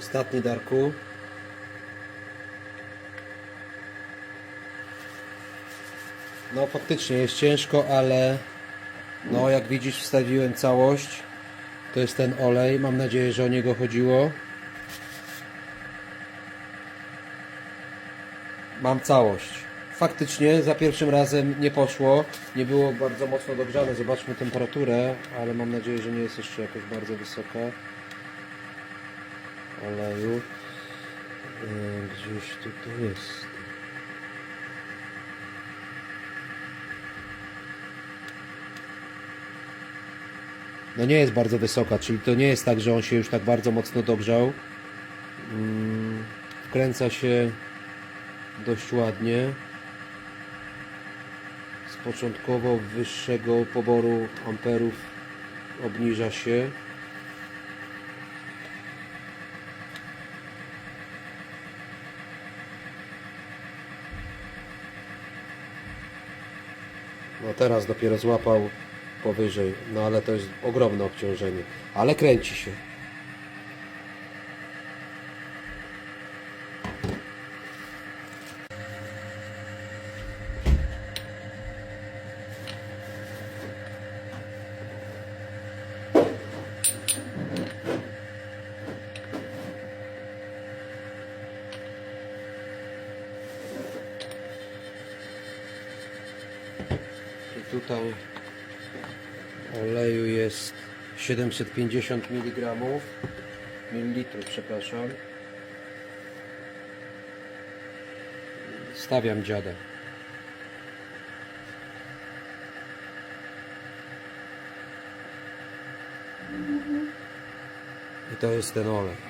Ostatni Darku. No faktycznie jest ciężko, ale no jak widzisz wstawiłem całość. To jest ten olej. Mam nadzieję, że o niego chodziło. Mam całość. Faktycznie za pierwszym razem nie poszło. Nie było bardzo mocno dogrzane. Zobaczmy temperaturę, ale mam nadzieję, że nie jest jeszcze jakoś bardzo wysoka. Oleju. Yy, Gdzieś tutaj jest. No nie jest bardzo wysoka, czyli to nie jest tak, że on się już tak bardzo mocno dogrzał. Mm, Wkręca się dość ładnie. Z początkowo wyższego poboru amperów obniża się. No teraz dopiero złapał powyżej, no ale to jest ogromne obciążenie. Ale kręci się. Tutaj oleju jest 750 mg mililitrów, przepraszam. Stawiam dziada. I to jest ten olej.